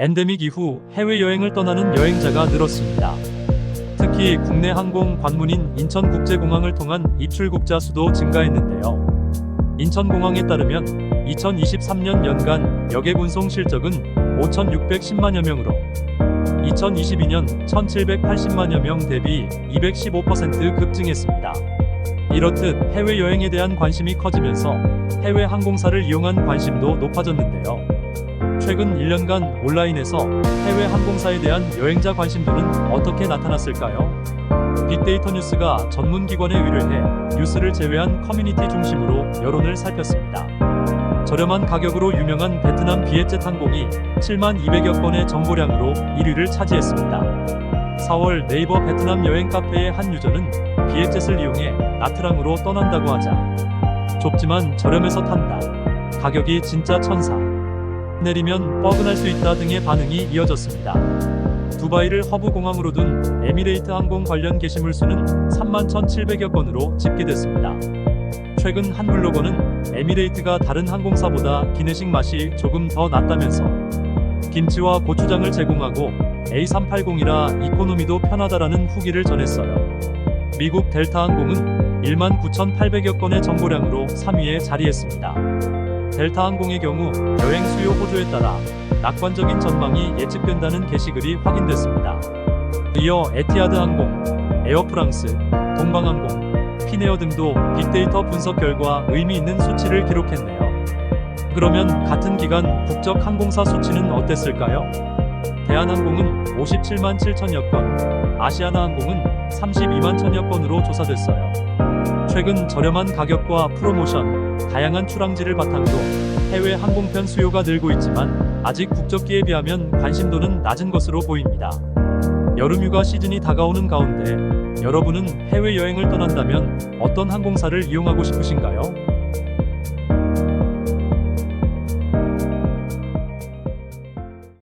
엔데믹 이후 해외여행을 떠나는 여행자가 늘었습니다. 특히 국내 항공 관문인 인천국제공항을 통한 입출국자 수도 증가했는데요. 인천공항에 따르면 2023년 연간 여객 운송 실적은 5,610만여 명으로 2022년 1,780만여 명 대비 215% 급증했습니다. 이렇듯 해외여행에 대한 관심이 커지면서 해외 항공사를 이용한 관심도 높아졌는데요. 최근 1년간 온라인에서 해외 항공사에 대한 여행자 관심도는 어떻게 나타났을까요? 빅데이터 뉴스가 전문 기관에 의뢰해 뉴스를 제외한 커뮤니티 중심으로 여론을 살폈습니다. 저렴한 가격으로 유명한 베트남 비엣젯 항공이 7만 200여 건의 정보량으로 1위를 차지했습니다. 4월 네이버 베트남 여행 카페의 한 유저는 비엣젯을 이용해 나트랑으로 떠난다고 하자 좁지만 저렴해서 탄다. 가격이 진짜 천사. 내리면 뻐근할 수 있다 등의 반응이 이어졌습니다. 두바이를 허브 공항으로 둔 에미레이트 항공 관련 게시물 수는 3만 1,700여 건으로 집계됐습니다. 최근 한 블로거는 에미레이트가 다른 항공사보다 기내식 맛이 조금 더 낫다면서 김치와 고추장을 제공하고 A380이라 이코노미도 편하다라는 후기를 전했어요. 미국 델타 항공은 1만 9,800여 건의 정보량으로 3위에 자리했습니다. 델타 항공의 경우 여행 수요 호조에 따라 낙관적인 전망이 예측된다는 게시글이 확인됐습니다. 이어 에티하드 항공, 에어프랑스, 동방항공, 피네어 등도 빅데이터 분석 결과 의미 있는 수치를 기록했네요. 그러면 같은 기간 국적 항공사 수치는 어땠을까요? 대한항공은 57만 7천여 건, 아시아나 항공은 32만 천여 건으로 조사됐어요. 최근 저렴한 가격과 프로모션, 다양한 출항지를 바탕으로 해외 항공편 수요가 늘고 있지만 아직 국적기에 비하면 관심도는 낮은 것으로 보입니다. 여름휴가 시즌이 다가오는 가운데 여러분은 해외여행을 떠난다면 어떤 항공사를 이용하고 싶으신가요?